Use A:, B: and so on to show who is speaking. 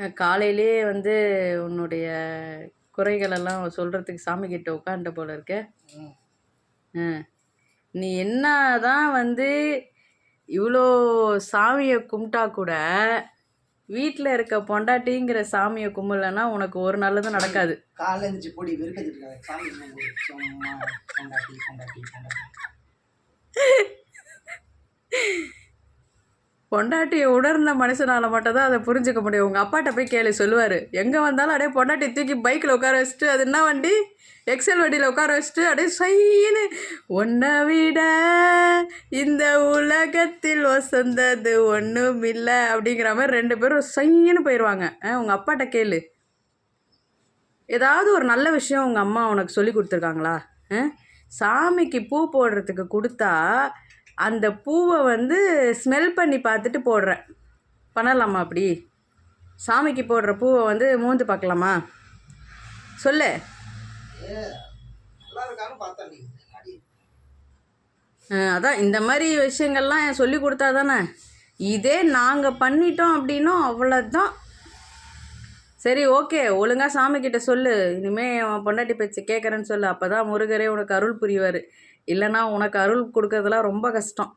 A: நான் காலையிலேயே வந்து உன்னுடைய குறைகளெல்லாம் சொல்கிறதுக்கு சாமி கிட்ட போல இருக்க. நீ என்ன தான் வந்து இவ்வளோ சாமியை கும்பிட்டா கூட வீட்டில் இருக்க பொண்டாட்டிங்கிற சாமியை கும்பலன்னா உனக்கு ஒரு நல்லதும் நடக்காது.
B: காலஞ்சு பொடி வெறுக்கத்துட்டு சாமி பொண்டாட்டி பொண்டாட்டி பொண்டாட்டி.
A: பொண்டாட்டியை உணர்ந்த மனுஷனால மட்டும் தான் அதை புரிஞ்சுக்க முடியும். உங்கள் அப்பாட்ட போய் கேளு சொல்லுவார். எங்கே வந்தாலும் அப்படியே பொண்டாட்டி தூக்கி பைக்கில் உட்கார வச்சுட்டு அது என்ன வண்டி? எக்ஸல் வண்டியில் உட்கார வச்சுட்டு அப்படியே சைன்னு உன்னை விட இந்த உலகத்தில் வசந்தது ஒன்றும் இல்லை அப்படிங்கிற மாதிரி ரெண்டு பேரும் சைன்னு போயிடுவாங்க உங்கள் அப்பாட்ட கேளு. ஏதாவது ஒரு நல்ல விஷயம் உங்கள் அம்மா உனக்கு சொல்லி கொடுத்துருக்காங்களா? ஆ? சாமிக்கு பூ போடுறதுக்கு கொடுத்தா அந்த பூவை வந்து ஸ்மெல் பண்ணி பார்த்துட்டு போடுறேன். பண்ணலாமா அப்படி? சாமிக்கு போடுற பூவை வந்து மூந்து பார்க்கலாமா? சொல்லு. அதான் இந்த மாதிரி விஷயங்கள்லாம் சொல்லி கொடுத்தா தானே இதே நாங்கள் பண்ணிட்டோம் அப்படின்னும் அவ்வளோதான் சரி ஓகே. ஒழுங்காக சாமி கிட்ட சொல்லு. இனிமே அவன் பொண்டாட்டி பேச்சு கேட்குறேன்னு சொல்லு. அப்போ தான் முருகரே உனக்கு அருள் புரிவார். இல்லைன்னா உனக்கு அருள் கொடுக்கறதுலாம் ரொம்ப கஷ்டம்.